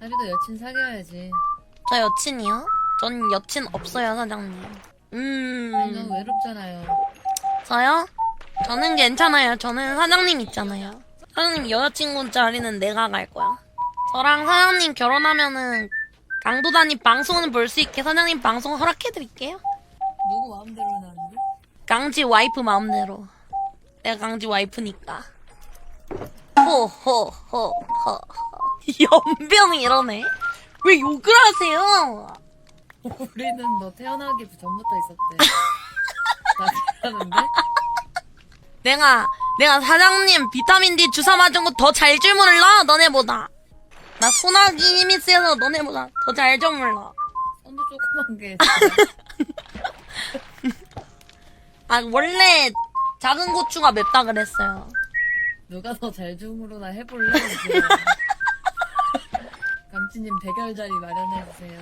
자리도 여친 사귀어야지. 저 여친이요? 전 여친 없어요, 사장님. 음, 아니, 넌 외롭잖아요. 저요? 저는 괜찮아요. 저는 사장님 있잖아요. 사장님 여자친구 자리는 내가 갈 거야. 저랑 사장님 결혼하면은 강도단이 방송을 볼 수 있게 사장님 방송 허락해드릴게요. 누구 마음대로 나는데? 강지 와이프 마음대로. 내가 강지 와이프니까. 호호호호. 연병 이러네. 왜 욕을 하세요? 우리는 너 태어나기 전부터 있었대. 내가 내가 사장님 비타민 D 주사 맞은 거 더 잘 줄 몰라 너네보다. 나 소나기 힘이 세서 너네보다 더 잘 줄 몰라. 손도 조그만 게. 아 원래 작은 고추가 맵다 그랬어요. 누가 더 잘 주무르나 해볼래? 이제. 감치님 대결 자리 마련해주세요.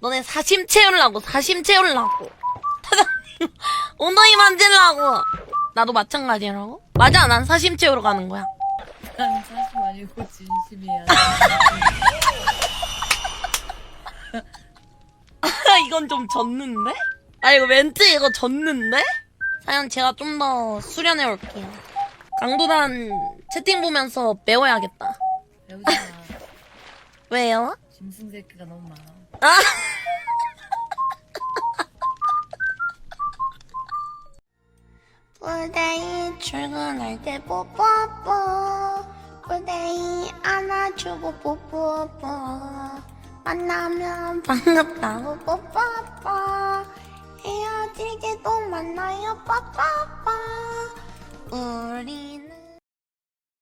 너네 사심 채우려고 사심 채우려고. 사장님 엉덩이 만질라고. 나도 마찬가지라고? 맞아 난 사심 채우러 가는 거야. 난 사실 아니고 진심이야. 이건 좀 졌는데? 아 이거 멘트 이거 졌는데? 사연 제가 좀 더 수련해 올게요. 강도단 채팅 보면서 배워야겠다. 배우지 마. 왜요? 짐승 새끼가 너무 많아. 아! 부대이 출근할 때 뽀뽀뽀 부대이 안아주고 뽀뽀뽀 만나면 반갑다고 뽀뽀뽀 헤어질 때도 만나요 뽀뽀뽀 우리